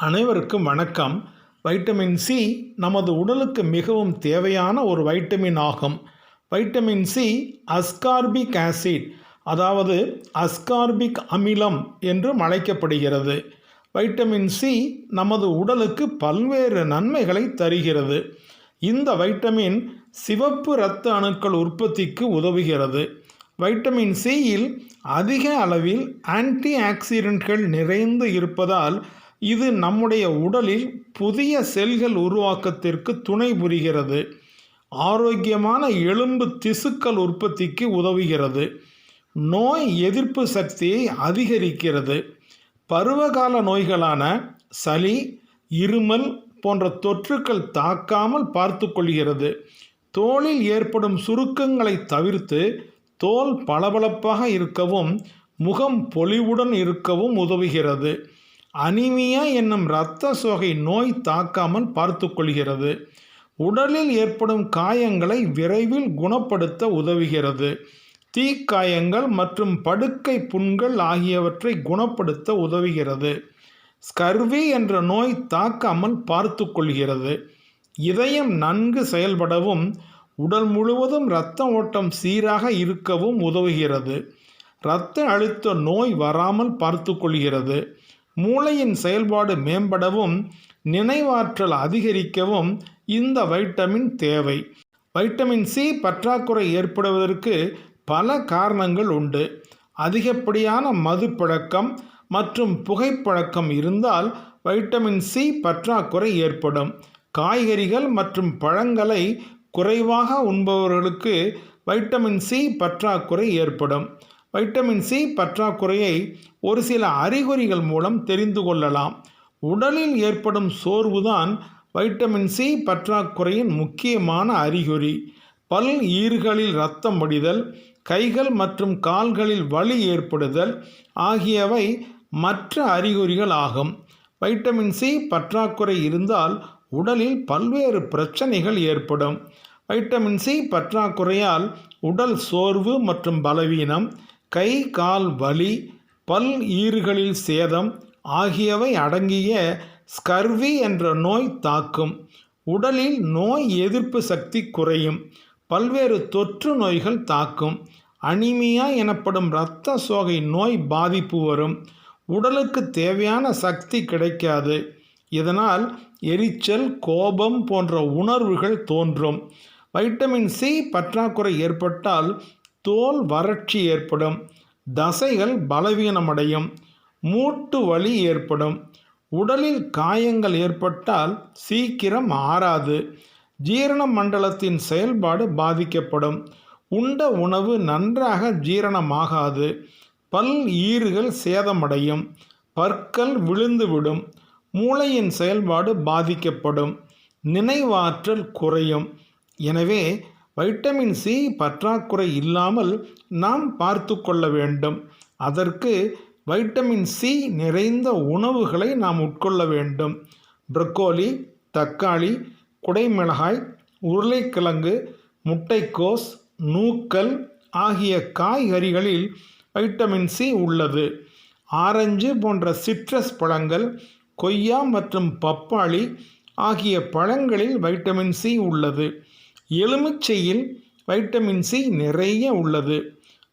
அனைவருக்கும் வணக்கம். Vitamin C நமது உடலுக்கு மிகவும் தேவையான ஒரு வைட்டமின் ஆகும். வைட்டமின் சி அஸ்கார்பிக் ஆசிட் அதாவது அஸ்கார்பிக் அமிலம் என்றும் அழைக்கப்படுகிறது. வைட்டமின் சி நமது உடலுக்கு பல்வேறு நன்மைகளை தருகிறது. இந்த வைட்டமின் சிவப்பு இரத்த அணுக்கள் உற்பத்திக்கு உதவுகிறது. வைட்டமின் சியில் அதிக அளவில் ஆன்டி ஆக்சிடென்ட்கள் நிறைந்து இருப்பதால் இது நம்முடைய உடலில் புதிய செல்கள் உருவாக்கத்திற்கு துணை புரிகிறது. ஆரோக்கியமான எலும்பு திசுக்கள் உற்பத்திக்கு உதவுகிறது. நோய் எதிர்ப்பு சக்தியை அதிகரிக்கிறது. பருவகால நோய்களான சளி இருமல் போன்ற தொற்றுக்கள் தாக்காமல் பார்த்து கொள்கிறது. தோலில் ஏற்படும் சுருக்கங்களை தவிர்த்து தோல் பளபளப்பாக இருக்கவும் முகம் பொலிவுடன் இருக்கவும் உதவுகிறது. அனிமியா என்னும் இரத்த சோகை நோய் தாக்காமல் பார்த்து கொள்கிறது. உடலில் ஏற்படும் காயங்களை விரைவில் குணப்படுத்த உதவுகிறது. தீக்காயங்கள் மற்றும் படுக்கை புண்கள் ஆகியவற்றை குணப்படுத்த உதவுகிறது. ஸ்கர்வி என்ற நோய் தாக்காமல் பார்த்து கொள்கிறது. இதயம் நன்கு செயல்படவும் உடல் முழுவதும் இரத்த ஓட்டம் சீராக இருக்கவும் உதவுகிறது. இரத்த அழுத்த நோய் வராமல் பார்த்து கொள்கிறது. மூளையின் செயல்பாடு மேம்படவும் நினைவாற்றல் அதிகரிக்கவும் இந்த வைட்டமின் தேவை. வைட்டமின் சி பற்றாக்குறை ஏற்படுவதற்கு பல காரணங்கள் உண்டு. அதிகப்படியான மது பழக்கம் மற்றும் புகைப்பழக்கம் இருந்தால் வைட்டமின் சி பற்றாக்குறை ஏற்படும். காய்கறிகள் மற்றும் பழங்களை குறைவாக உண்பவர்களுக்கு வைட்டமின் சி பற்றாக்குறை ஏற்படும். வைட்டமின் சி பற்றாக்குறையை ஒரு சில அறிகுறிகள் மூலம் தெரிந்து கொள்ளலாம். உடலில் ஏற்படும் சோர்வுதான் வைட்டமின் சி பற்றாக்குறையின் முக்கியமான அறிகுறி. பல் ஈறுகளில் இரத்தம் வடிதல் கைகள் மற்றும் கால்களில் வலி ஏற்படுதல் ஆகியவை மற்ற அறிகுறிகள் ஆகும். வைட்டமின் சி பற்றாக்குறை இருந்தால் உடலில் பல்வேறு பிரச்சனைகள் ஏற்படும். வைட்டமின் சி பற்றாக்குறையால் உடல் சோர்வு மற்றும் பலவீனம் கை கால் வலி பல் ஈறுகளில் சேதம் ஆகியவை அடங்கிய ஸ்கர்வி என்ற நோய் தாக்கும். உடலில் நோய் எதிர்ப்பு சக்தி குறையும். பல்வேறு தொற்று நோய்கள் தாக்கும். அனிமியா எனப்படும் இரத்த சோகை நோய் பாதிப்பு வரும். உடலுக்கு தேவையான சக்தி கிடைக்காது. இதனால் எரிச்சல் கோபம் போன்ற உணர்வுகள் தோன்றும். வைட்டமின் சி பற்றாக்குறை ஏற்பட்டால் தோல் வறட்சி ஏற்படும். தசைகள் பலவீனமடையும். மூட்டு வலி ஏற்படும். உடலில் காயங்கள் ஏற்பட்டால் சீக்கிரம் ஆறாது. ஜீரண மண்டலத்தின் செயல்பாடு பாதிக்கப்படும். உண்ட உணவு நன்றாக ஜீரணமாகாது. பல் ஈறுகள் சேதமடையும். பற்கள் விழுந்துவிடும். மூளையின் செயல்பாடு பாதிக்கப்படும். நினைவாற்றல் குறையும். எனவே வைட்டமின் சி பற்றாக்குறை இல்லாமல் நாம் பார்த்து கொள்ள வேண்டும். அதற்கு வைட்டமின் சி நிறைந்த உணவுகளை நாம் உட்கொள்ள வேண்டும். ப்ரக்கோலி தக்காளி குடைமிளகாய் உருளைக்கிழங்கு முட்டைக்கோஸ் நூக்கல் ஆகிய காய்கறிகளில் வைட்டமின் சி உள்ளது. ஆரஞ்சு போன்ற சிட்ரஸ் பழங்கள் கொய்யா மற்றும் பப்பாளி ஆகிய பழங்களில் வைட்டமின் சி உள்ளது. எலுமிச்சையில் வைட்டமின் சி நிறைய உள்ளது.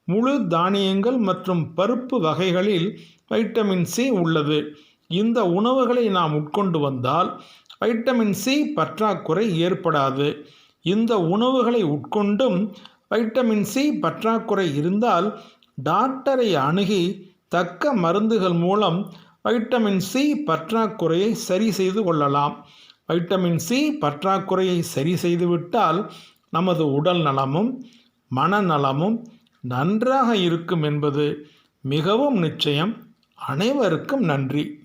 முழு தானியங்கள் மற்றும் பருப்பு வகைகளில் வைட்டமின் சி உள்ளது. இந்த உணவுகளை நாம் உட்கொண்டு வந்தால் வைட்டமின் சி பற்றாக்குறை ஏற்படாது. இந்த உணவுகளை உட்கொண்டும் வைட்டமின் சி பற்றாக்குறை இருந்தால் டாக்டரை அணுகி தக்க மருந்துகள் மூலம் வைட்டமின் சி பற்றாக்குறையை சரி செய்து கொள்ளலாம். வைட்டமின் சி பற்றாக்குறையை சரி செய்துவிட்டால் நமது உடல் நலமும் மனநலமும் நன்றாக இருக்கும் என்பது மிகவும் நிச்சயம். அனைவருக்கும் நன்றி.